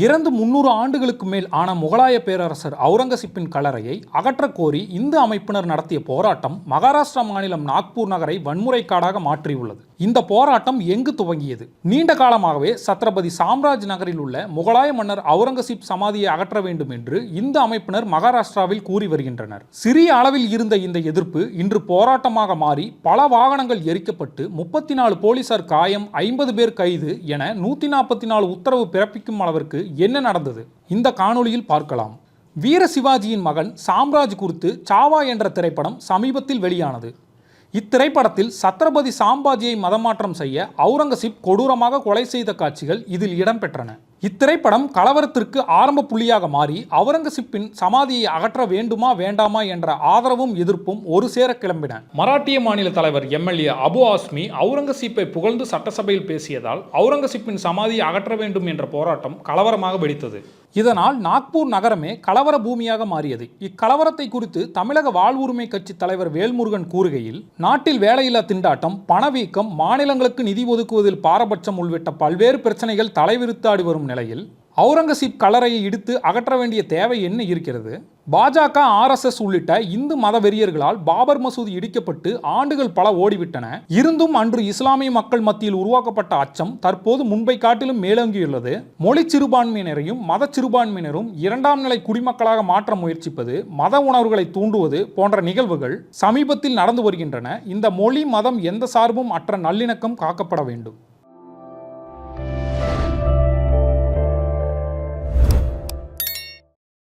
இறந்து முன்னூறு ஆண்டுகளுக்கு மேல் ஆன முகலாய பேரரசர் அவுரங்கசீப்பின் கலரையை அகற்றக் கோரி இந்து அமைப்பினர் நடத்திய போராட்டம் மகாராஷ்டிரா மாநிலம் நாக்பூர் நகரை வன்முறைக்காடாக மாற்றியுள்ளது. இந்த போராட்டம் எங்கு துவங்கியது? நீண்ட காலமாகவே சத்ரபதி சாம்ராஜ் நகரில் உள்ள முகலாய மன்னர் அவுரங்கசீப் சமாதியை அகற்ற வேண்டும் என்று இந்து அமைப்பினர் மகாராஷ்டிராவில் கூறி வருகின்றனர். சிறிய அளவில் இருந்த இந்த எதிர்ப்பு இன்று போராட்டமாக மாறி பல வாகனங்கள் எரிக்கப்பட்டு முப்பத்தி நாலு போலீசார் காயம் ஐம்பது பேர் கைது என நூத்தி நாற்பத்தி நாலு உத்தரவு பிறப்பிக்கும் அளவிற்கு என்ன நடந்தது? இந்த காணொளியில் பார்க்கலாம். வீர சிவாஜியின் மகன் சாம்ராஜ் குறித்து சாவா என்ற திரைப்படம் சமீபத்தில் வெளியானது. இத்திரைப்படத்தில் சத்ரபதி சாம்பாஜியை மதமாற்றம் செய்ய அவுரங்கசீப் கொடூரமாக கொலை செய்த காட்சிகள் இதில் இடம்பெற்றன. இத்திரைப்படம் கலவரத்திற்கு ஆரம்ப புள்ளியாக மாறி அவுரங்கசீப்பின் சமாதியை அகற்ற வேண்டுமா வேண்டாமா என்ற ஆதரவும் எதிர்ப்பும் ஒரு சேர கிளம்பின. மராட்டிய மாநில தலைவர் எம்எல்ஏ அபு ஆஸ்மி அவுரங்கசீப்பை புகழ்ந்து சட்டசபையில் பேசியதால் அவுரங்கசீப்பின் சமாதியை அகற்ற வேண்டும் என்ற போராட்டம் கலவரமாக வெடித்தது. இதனால் நாக்பூர் நகரமே கலவர பூமியாக மாறியது. இக்கலவரத்தை குறித்து தமிழக வாழ்வுரிமை கட்சி தலைவர் வேல்முருகன் கூறுகையில் நாட்டில் வேலையில்லா திண்டாட்டம் பணவீக்கம் மாநிலங்களுக்கு நிதி ஒதுக்குவதில் பாரபட்சம் உள்ளிட்ட பல்வேறு பிரச்சனைகள் தலைவிரித்தாடி வரும் நிலையில் அவுரங்கசீப் கல்லறையை இடித்து அகற்ற வேண்டிய தேவை என்ன இருக்கிறது? பாஜக ஆர்எஸ்எஸ் உள்ளிட்ட இந்து மத வெறியர்களால் பாபர் மசூதி இடிக்கப்பட்டு ஆண்டுகள் பல ஓடிவிட்டன. இருந்தும் அன்று இஸ்லாமிய மக்கள் மத்தியில் உருவாக்கப்பட்ட அச்சம் தற்போது முன்பை காட்டிலும் மேலோங்கியுள்ளது. மொழி சிறுபான்மையினரையும் மத சிறுபான்மையினரும் இரண்டாம் நிலை குடிமக்களாக மாற்ற முயற்சிப்பது மத உணர்வுகளை தூண்டுவது போன்ற நிகழ்வுகள் சமீபத்தில் நடந்து வருகின்றன. இந்த மொழி மதம் எந்த சார்பும் அற்ற நல்லிணக்கம் காக்கப்பட வேண்டும்.